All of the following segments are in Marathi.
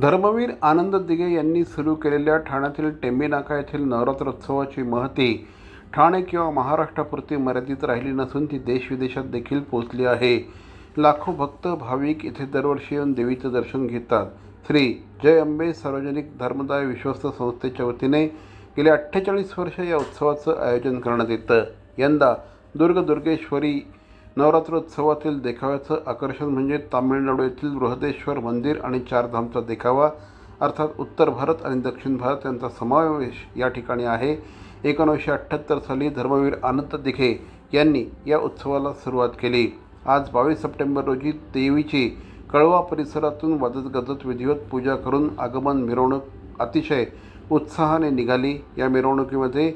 धर्मवीर आनंद दिघे यांनी सुरू केलेल्या ठाण्यातील टेंबेनाका येथील नवरात्रोत्सवाची महती ठाणे किंवा महाराष्ट्रापुरती मर्यादित राहिली नसून ती देशविदेशात देखील पोचली आहे. लाखो भक्त भाविक इथे दरवर्षी येऊन देवीचं दर्शन घेतात. श्री जय अंबे सार्वजनिक धर्मदाय विश्वस्त संस्थेच्या वतीने गेल्या अठ्ठेचाळीस वर्ष या उत्सवाचं आयोजन करण्यात येतं. यंदा दुर्गदुर्गेश्वरी नवरात्रोत्सवातील देखाव्याचं आकर्षण म्हणजे तामिळनाडू येथील बृहदेश्वर मंदिर आणि चारधामचा देखावा अर्थात उत्तर भारत आणि दक्षिण भारत यांचा समावेश या ठिकाणी आहे. एकोणीसशे अठ्ठ्याहत्तर साली धर्मवीर आनंद दिघे यांनी या उत्सवाला सुरुवात केली. आज बावीस सप्टेंबर रोजी देवीची कळवा परिसरातून वाजत गाजत विधिवत पूजा करून आगमन मिरवणूक अतिशय उत्साहाने निघाली. या मिरवणुकीमध्ये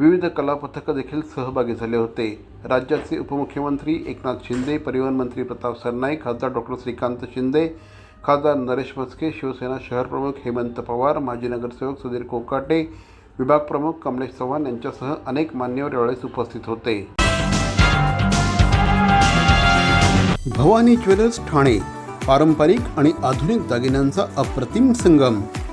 विविध कलापथकं देखील सहभागी झाले होते. राज्याचे उपमुख्यमंत्री एकनाथ शिंदे परिवहन मंत्री प्रताप सरनाईक खासदार डॉक्टर श्रीकांत शिंदे खासदार नरेश म्हस्के शिवसेना शहर प्रमुख हेमंत पवार माजी नगरसेवक सुधीर कोकाटे विभाग प्रमुख कमलेश चव्हाण यांच्यासह अनेक मान्यवर यावेळेस उपस्थित होते. भवानी ज्वेलर्स ठाणे पारंपरिक आणि आधुनिक दागिन्यांचा अप्रतिम संगम.